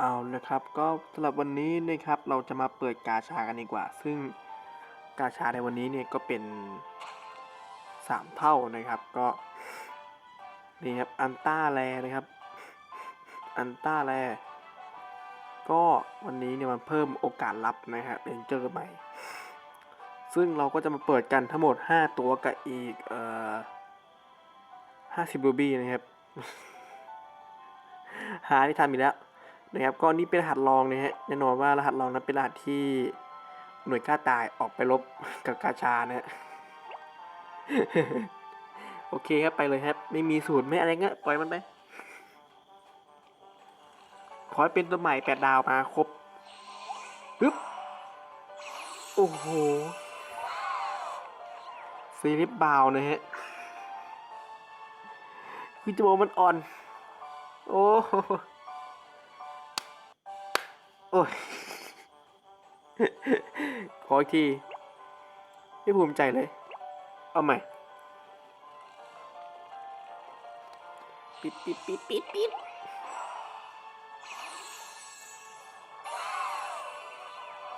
เอาละครับ ก็สำหรับวันนี้นะครับเราจะมาเปิดกาชากันดีกว่า ซึ่งกาชาในวันนี้เนี่ยก็เป็นสามเท่านะครับก็นี่ครับอันต้าแลนะครับอันต้าแลก็วันนี้เนี่ยมันเพิ่มโอกาสรับนะครับเรนเจอร์ใหม่ ซึ่งเราก็จะมาเปิดกันทั้งหมด 5 ตัวกับอีกเอ่อ50รูบี้นะครับ หาที่ทำอีกแล้ว นะครับก็นี่เป็นรหัสรองนะฮะแน่นอนว่ารหัสรองนั้นเป็นรหัสที่หน่วยกล้าตายออกไปลบกับกาชานะฮะโอเคครับไปเลยครับ ไม่มีสูตรไม่อะไรเงี้ยปล่อยมันไปขอให้เป็นตัวใหม่แปดดาวมาครบปึ๊บโอ้โหซีริบบาวนะฮะคือจะบอกมันอ่อน โอ้ โอ้ยขออีกที ไม่ภูมิใจเลย เอาใหม่ ปิดปิดปิดปิดปิด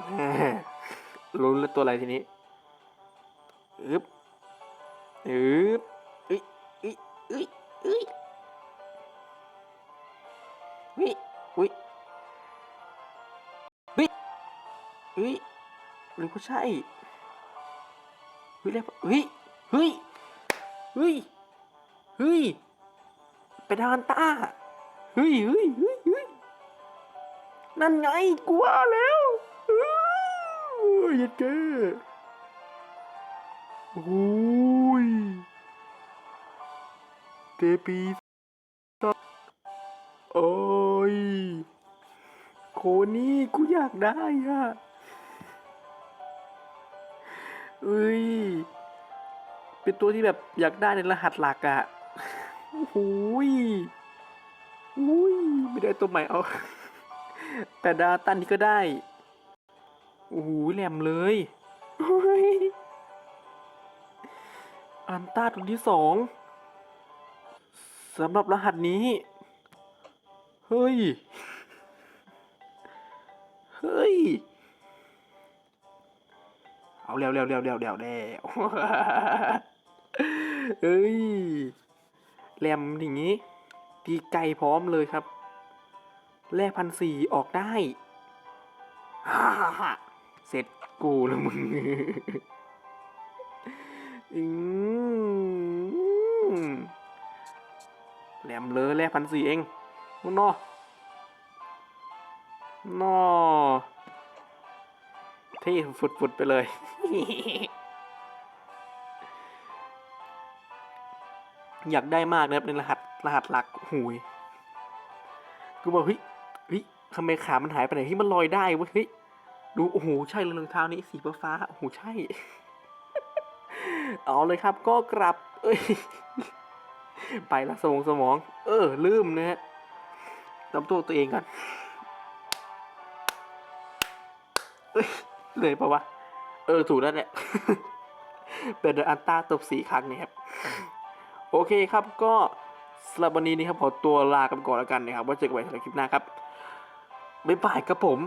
แหม่ลุ้นแล้วตัวอะไรทีนี้อึบอึบอึยอึยอึยอึย วิอุ้ยหรือก็ใช่เฮ้ยแล้วเฮ้ยเฮ้ยเฮ้ยเฮ้ยไปดานตาเฮ้ยเฮ้ยเฮ้ยเฮ้ยนั่นไงกลัวแล้วเฮ้ยยัดเก้โอ้ยเตปี โคนี่กูอยากได้อะเอ้ย เป็นตัวที่แบบอยากได้ในรหัสหลักอะโอ้โหยอุ้ยไม่ได้ตัวใหม่เอา แต่ดาตันนี้ก็ได้โอ้โหแหลมเลยอันต้าตัวที่สองสำหรับรหัสนี้ เฮ้ย เฮ้ย เอาเร็วเร็วเร็วเร็วเร็วเร็วเอ้ยแรมอย่างงี้ตีไก่พร้อมเลยครับ แลกพันสี่ออกได้ฮ่าฮ่าเสร็จกูแล้วมึงอืมแหลมเลยแลกพันสี่เองมึงนอ นอที่ฟุดๆไปเลย อยากได้มากนะครับในรหัสรหัสหลักหูยกูบอกเฮ้ยเฮ้ยทำไมขามันหายไปไหนที่มันลอยได้เวะเฮ้ยดูโอ้โหใช่เลยรองเท้านี้สีฟ้าโอ้โหใช่ เอาเลยครับ ก็กลับ เอ้ย ไปละสมองสมอง เออ ลืมนะฮะตำตัวตัวเองกัน เอ้ยเลยปะวะ เออ ถูกแล้วแหละ เป็นเดอะอันต้าตบสีครั้งนี่ครับ โอเคครับก็สำหรับวันนี้นี่ครับขอตัวลากันก่อนแล้วกันนะครับไว่าเจอกันใหม่ในคลิปหน้าครับ บ๊ายบายครับผม